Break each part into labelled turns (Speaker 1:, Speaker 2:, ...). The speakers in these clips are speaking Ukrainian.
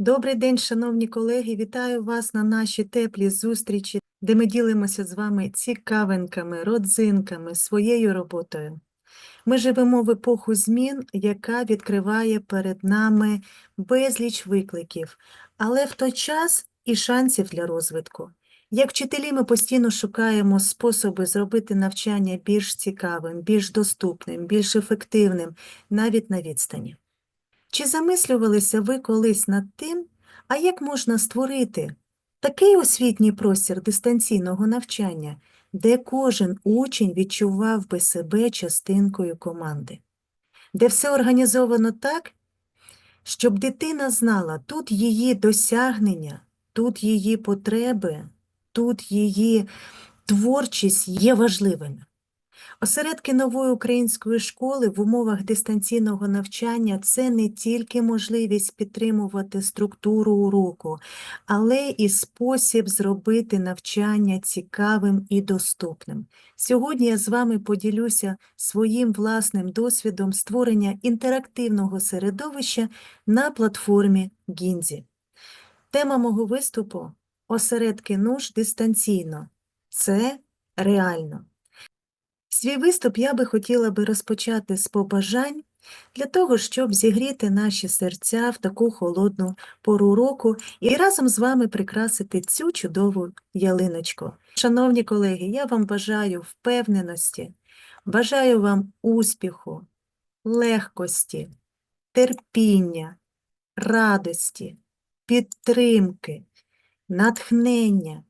Speaker 1: Добрий день, шановні колеги! Вітаю вас на нашій теплій зустрічі, де ми ділимося з вами цікавинками, родзинками, своєю роботою. Ми живемо в епоху змін, яка відкриває перед нами безліч викликів, але в той час і шансів для розвитку. Як вчителі ми постійно шукаємо способи зробити навчання більш цікавим, більш доступним, більш ефективним, навіть на відстані. Чи замислювалися ви колись над тим, а як можна створити такий освітній простір дистанційного навчання, де кожен учень відчував би себе частинкою команди, де все організовано так, щоб дитина знала, тут її досягнення, тут її потреби, тут її творчість є важливими. Осередки нової української школи в умовах дистанційного навчання це не тільки можливість підтримувати структуру уроку, але і спосіб зробити навчання цікавим і доступним. Сьогодні я з вами поділюся своїм власним досвідом створення інтерактивного середовища на платформі Гінзі. Тема мого виступу осередки нуж дистанційно. Це реально. Свій виступ я би хотіла би розпочати з побажань для того, щоб зігріти наші серця в таку холодну пору року і разом з вами прикрасити цю чудову ялиночку. Шановні колеги, я вам бажаю впевненості, бажаю вам успіху, легкості, терпіння, радості, підтримки, натхнення,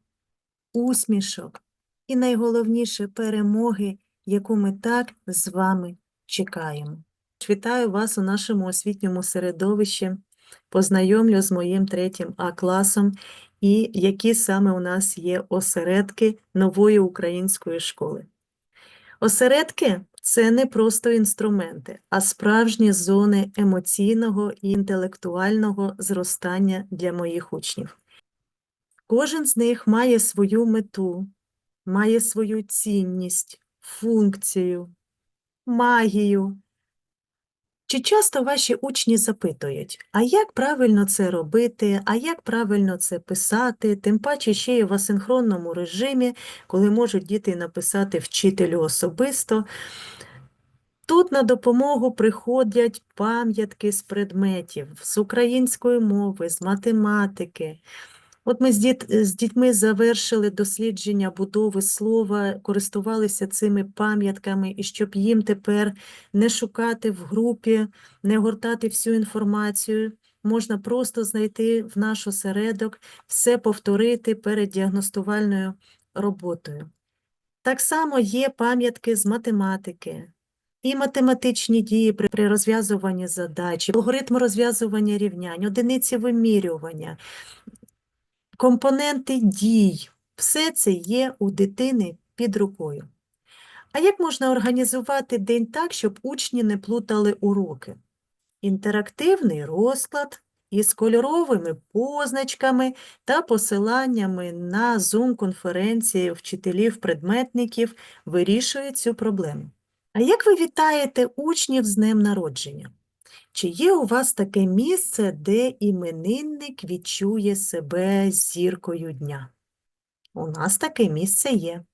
Speaker 1: усмішок і найголовніше перемоги яку ми так з вами чекаємо. Вітаю вас у нашому освітньому середовищі, познайомлю з моїм третім А-класом і які саме у нас є осередки нової української школи. Осередки це не просто інструменти, а справжні зони емоційного і інтелектуального зростання для моїх учнів. Кожен з них має свою мету, має свою цінність, функцію, магію. Чи часто ваші учні запитують, а як правильно це робити, а як правильно це писати, тим паче ще й в асинхронному режимі, коли можуть діти написати вчителю особисто. Тут на допомогу приходять пам'ятки з предметів, з української мови, з математики, От ми з, діт... з дітьми завершили дослідження будови слова, користувалися цими пам'ятками, і щоб їм тепер не шукати в групі, не гортати всю інформацію, можна просто знайти в наш осередок, все повторити перед діагностувальною роботою. Так само є пам'ятки з математики. І математичні дії при, розв'язуванні задач, алгоритм розв'язування рівнянь, одиниці вимірювання, компоненти дій, все це є у дитини під рукою. А як можна організувати день так, щоб учні не плутали уроки? Інтерактивний розклад із кольоровими позначками та посиланнями на Zoom-конференції вчителів-предметників вирішує цю проблему. А як ви вітаєте учнів з днем народження? Чи є у вас таке місце, де іменинник відчує себе зіркою дня? У нас таке місце є.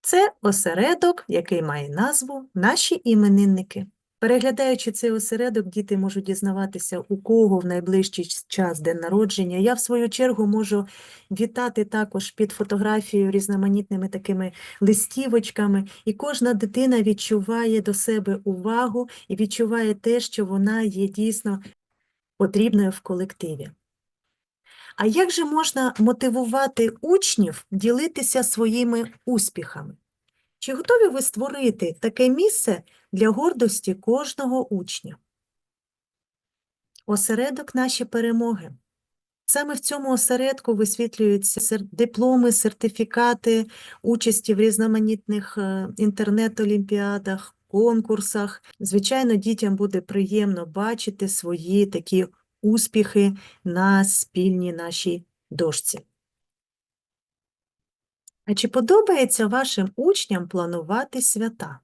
Speaker 1: Це осередок, який має назву Наші іменинники. Переглядаючи цей осередок, діти можуть дізнаватися, у кого в найближчий час день народження. Я, в свою чергу, можу вітати також під фотографією різноманітними такими листівочками, і кожна дитина відчуває до себе увагу і відчуває те, що вона є дійсно потрібною в колективі. А як же можна мотивувати учнів ділитися своїми успіхами? Чи готові ви створити таке місце для гордості кожного учня? Осередок наші перемоги. Саме в цьому осередку висвітлюються дипломи, сертифікати участі в різноманітних е, інтернет-олімпіадах, конкурсах. Звичайно, дітям буде приємно бачити свої такі успіхи на спільній нашій дошці. А чи подобається вашим учням планувати свята?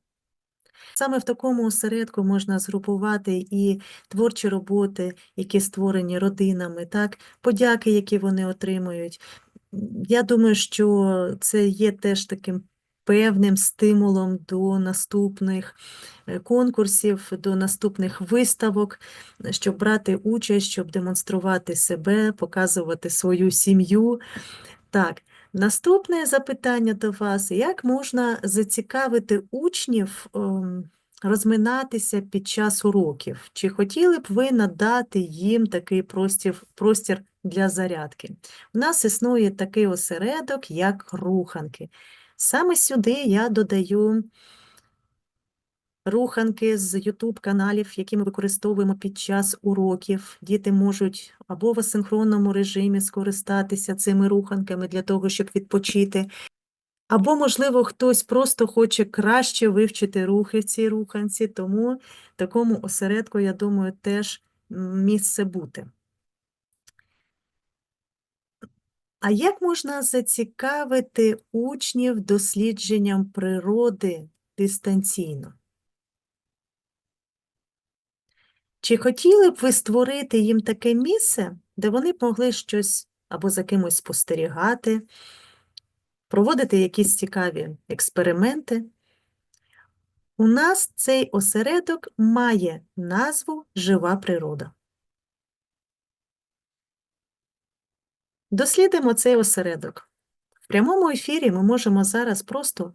Speaker 1: Саме в такому осередку можна згрупувати і творчі роботи, які створені родинами, так, подяки, які вони отримують. Я думаю, що це є теж таким певним стимулом до наступних е, конкурсів, до наступних виставок, щоб брати участь, щоб демонструвати себе, показувати свою сім'ю. Так, наступне запитання до вас: як можна зацікавити учнів ем, розминатися під час уроків? Чи хотіли б ви надати їм такий простір, простір для зарядки? У нас існує такий осередок, як руханки. Саме сюди я додаю руханки з YouTube каналів, які ми використовуємо під час уроків. Діти можуть або в асинхронному режимі скористатися цими руханками для того, щоб відпочити. Або, можливо, хтось просто хоче краще вивчити рухи в цій руханці, тому такому осередку, я думаю, теж місце бути. А як можна зацікавити учнів дослідженням природи дистанційно? Чи хотіли б ви створити їм таке місце, де вони б могли щось або за кимось спостерігати, проводити якісь цікаві експерименти? У нас цей осередок має назву Жива природа. Дослідимо цей осередок. В прямому ефірі ми можемо зараз просто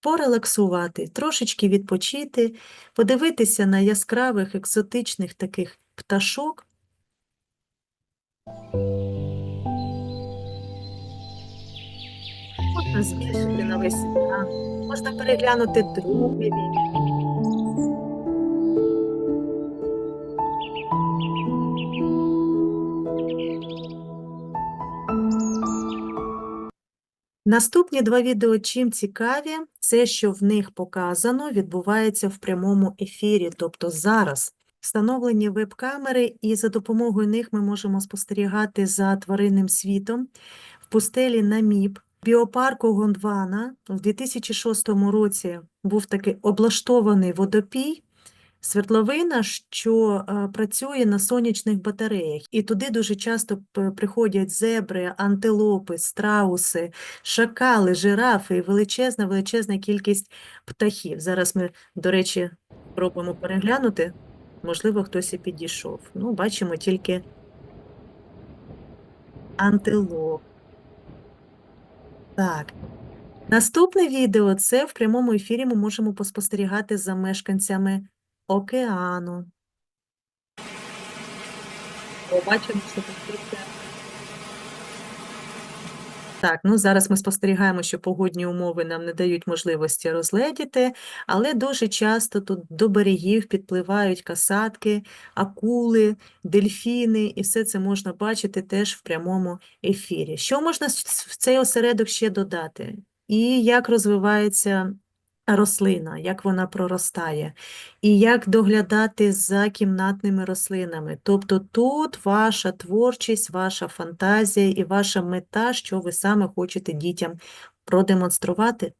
Speaker 1: порелаксувати, трошечки відпочити, подивитися на яскравих екзотичних таких пташок. Можна збільшити на весь екран, можна переглянути друге Наступні два відео чим цікаві, це що в них показано відбувається в прямому ефірі, тобто зараз. Встановлені веб-камери, і за допомогою них ми можемо спостерігати за тваринним світом в пустелі Наміб. Біопарку Гондвана в 2006 році був такий облаштований водопій, свердловина, що е, працює на сонячних батареях. І туди дуже часто приходять зебри, антилопи, страуси, шакали, жирафи і величезна, величезна кількість птахів. Зараз ми, до речі, пробуємо переглянути. Можливо, хтось і підійшов. Ну, бачимо тільки антилоп. Так. Наступне відео це в прямому ефірі ми можемо поспостерігати за мешканцями океану. Побачимо, що таке. Так, ну зараз ми спостерігаємо, що погодні умови нам не дають можливості розгледіти, але дуже часто тут до берегів підпливають касатки, акули, дельфіни, і все це можна бачити теж в прямому ефірі. Що можна в цей осередок ще додати? І як розвивається рослина, як вона проростає, і як доглядати за кімнатними рослинами. Тобто тут ваша творчість, ваша фантазія і ваша мета, що ви саме хочете дітям продемонструвати.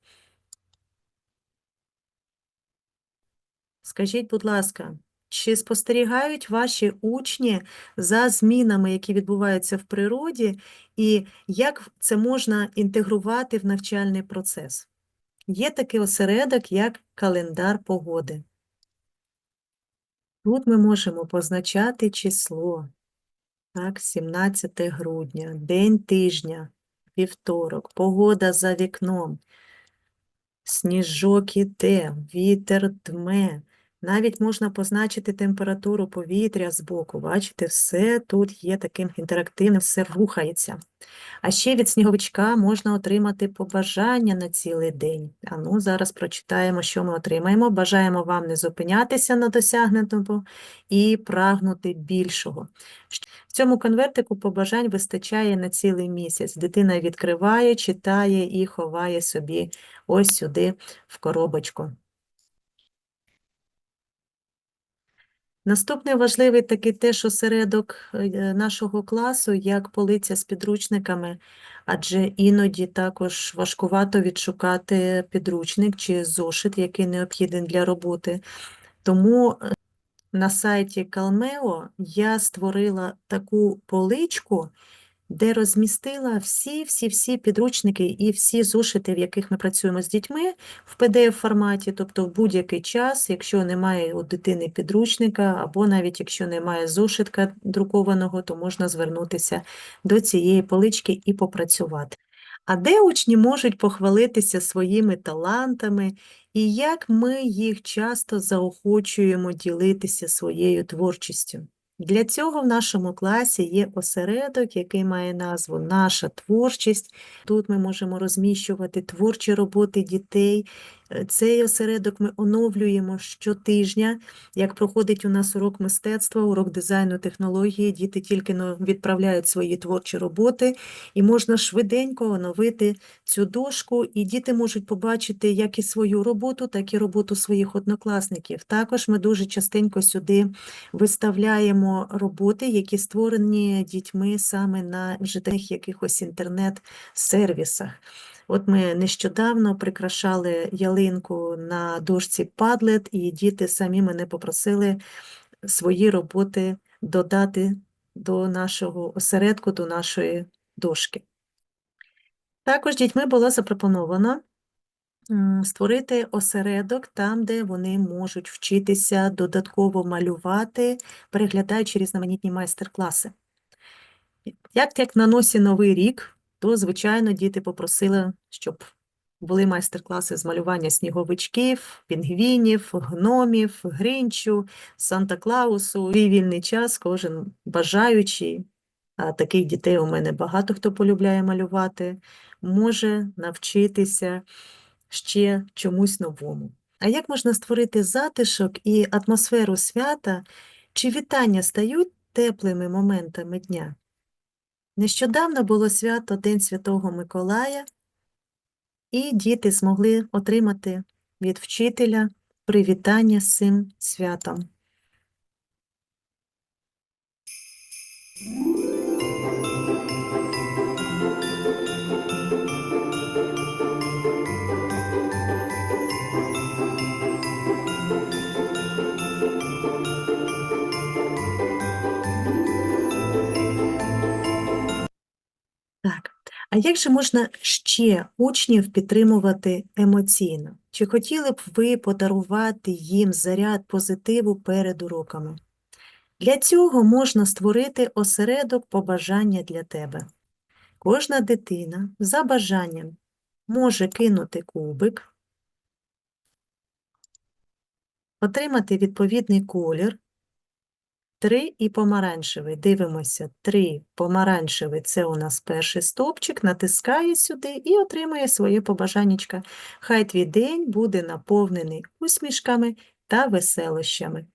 Speaker 1: Скажіть, будь ласка, чи спостерігають ваші учні за змінами, які відбуваються в природі, і як це можна інтегрувати в навчальний процес? Є такий осередок, як календар погоди. Тут ми можемо позначати число. Так, 17 грудня, день тижня, вівторок, погода за вікном, сніжок іде, вітер дме. Навіть можна позначити температуру повітря збоку. Бачите, все тут є таким інтерактивним, все рухається. А ще від сніговичка можна отримати побажання на цілий день. А ну, зараз прочитаємо, що ми отримаємо. Бажаємо вам не зупинятися на досягнутому і прагнути більшого. В цьому конвертику побажань вистачає на цілий місяць. Дитина відкриває, читає і ховає собі ось сюди в коробочку. Наступний важливий такий теж осередок е, нашого класу, як полиця з підручниками, адже іноді також важкувато відшукати підручник чи зошит, який необхідний для роботи. Тому е, на сайті Calmeo я створила таку поличку, де розмістила всі-всі-всі підручники і всі зошити, в яких ми працюємо з дітьми в PDF-форматі, тобто в будь-який час, якщо немає у дитини підручника, або навіть якщо немає зошитка друкованого, то можна звернутися до цієї полички і попрацювати. А де учні можуть похвалитися своїми талантами і як ми їх часто заохочуємо ділитися своєю творчістю? Для цього в нашому класі є осередок, який має назву Наша творчість. Тут ми можемо розміщувати творчі роботи дітей. Цей осередок ми оновлюємо щотижня. Як проходить у нас урок мистецтва, урок дизайну технології, діти тільки відправляють свої творчі роботи, і можна швиденько оновити цю дошку, і діти можуть побачити як і свою роботу, так і роботу своїх однокласників. Також ми дуже частенько сюди виставляємо роботи, які створені дітьми саме на вже таких якихось інтернет-сервісах. От ми нещодавно прикрашали ялинку на дошці Padlet, і діти самі мене попросили свої роботи додати до нашого осередку, до нашої дошки. Також дітьми було запропоновано створити осередок там, де вони можуть вчитися додатково малювати, переглядаючи різноманітні майстер-класи. Як, як на носі Новий рік, то, звичайно, діти попросили, щоб були майстер-класи з малювання сніговичків, пінгвінів, гномів, гринчу, Санта-Клаусу. Свій вільний час кожен бажаючий, а таких дітей у мене багато хто полюбляє малювати, може навчитися ще чомусь новому. А як можна створити затишок і атмосферу свята, чи вітання стають теплими моментами дня? Нещодавно було свято День Святого Миколая, і діти змогли отримати від вчителя привітання з цим святом. Thank а як же можна ще учнів підтримувати емоційно? Чи хотіли б ви подарувати їм заряд позитиву перед уроками? Для цього можна створити осередок побажання для тебе. Кожна дитина за бажанням може кинути кубик, отримати відповідний колір, Три і помаранчевий. Дивимося, три помаранчевий це у нас перший стовпчик, натискає сюди і отримує своє побажаннячка. Хай твій день буде наповнений усмішками та веселощами.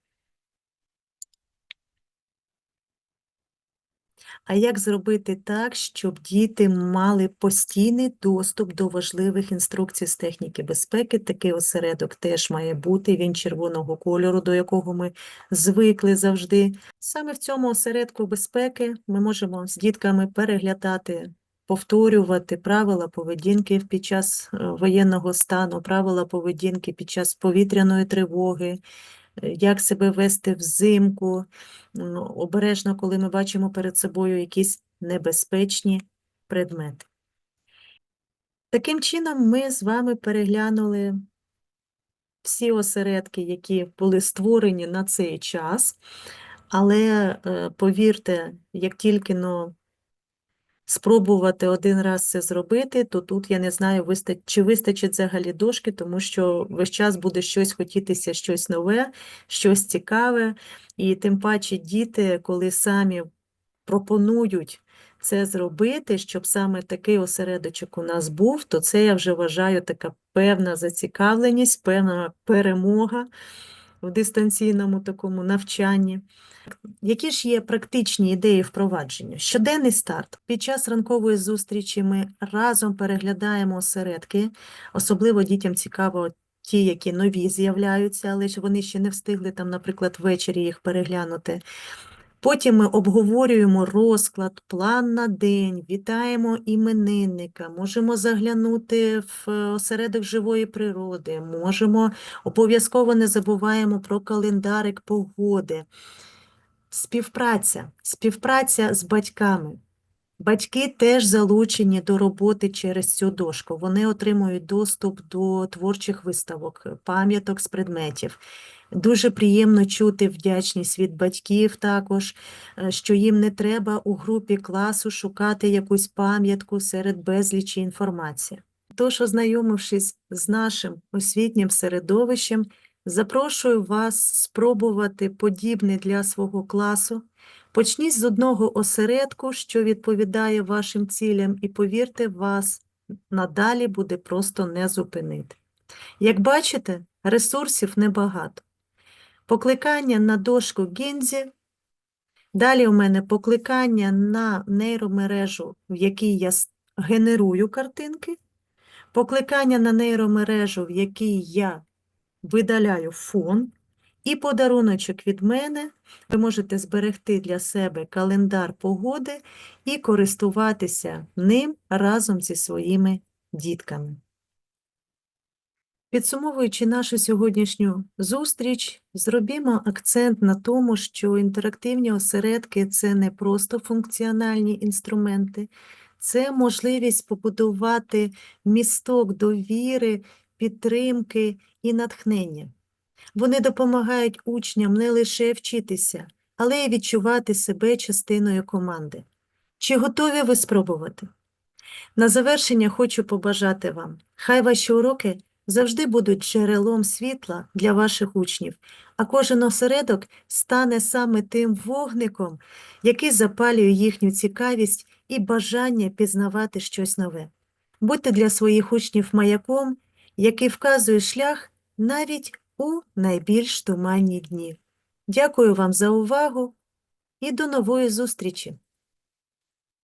Speaker 1: А як зробити так, щоб діти мали постійний доступ до важливих інструкцій з техніки безпеки? Такий осередок теж має бути, він червоного кольору, до якого ми звикли завжди. Саме в цьому осередку безпеки ми можемо з дітками переглядати, повторювати правила поведінки під час е, воєнного стану, правила поведінки під час повітряної тривоги, як себе вести взимку, обережно, коли ми бачимо перед собою якісь небезпечні предмети. Таким чином, ми з вами переглянули всі осередки, які були створені на цей час, але е, повірте, як тільки ну, спробувати один раз це зробити, то тут я не знаю, виста- чи вистачить взагалі дошки, тому що весь час буде щось хотітися, щось нове, щось цікаве. І тим паче діти, коли самі пропонують це зробити, щоб саме такий осередочок у нас був, то це я вже вважаю така певна зацікавленість, певна перемога в дистанційному такому навчанні. Які ж є практичні ідеї впровадження? Щоденний старт. Під час ранкової зустрічі ми разом переглядаємо осередки. Особливо дітям цікаво ті, які нові з'являються, але ж вони ще не встигли там, наприклад, ввечері їх переглянути. Потім ми обговорюємо розклад, план на день, вітаємо іменинника, можемо заглянути в е, осередок живої природи, можемо обов'язково не забуваємо про календарик погоди. Співпраця, співпраця з батьками. Батьки теж залучені до роботи через цю дошку. Вони отримують доступ до творчих виставок, пам'яток з предметів. Дуже приємно чути вдячність від батьків також, е, що їм не треба у групі класу шукати якусь пам'ятку серед безлічі інформації. Тож, ознайомившись з нашим освітнім середовищем, запрошую вас спробувати подібне для свого класу. Почніть з одного осередку, що відповідає вашим цілям, і повірте, вас надалі буде просто не зупинити. Як бачите, ресурсів небагато. Покликання на дошку Гінзі. Далі у мене покликання на нейромережу, в якій я генерую картинки. Покликання на нейромережу, в якій я видаляю фон. І подаруночок від мене. Ви можете зберегти для себе календар погоди і користуватися ним разом зі своїми дітками. Підсумовуючи нашу сьогоднішню зустріч, зробімо акцент на тому, що інтерактивні осередки це не просто функціональні інструменти, це можливість побудувати місток довіри, підтримки і натхнення. Вони допомагають учням не лише вчитися, але й відчувати себе частиною команди. Чи готові ви спробувати? На завершення хочу побажати вам, хай ваші уроки завжди будуть джерелом світла для ваших учнів, а кожен осередок стане саме тим вогником, який запалює їхню цікавість і бажання пізнавати щось нове. Будьте для своїх учнів маяком, який вказує шлях навіть у найбільш туманні дні. Дякую вам за увагу і до нової зустрічі!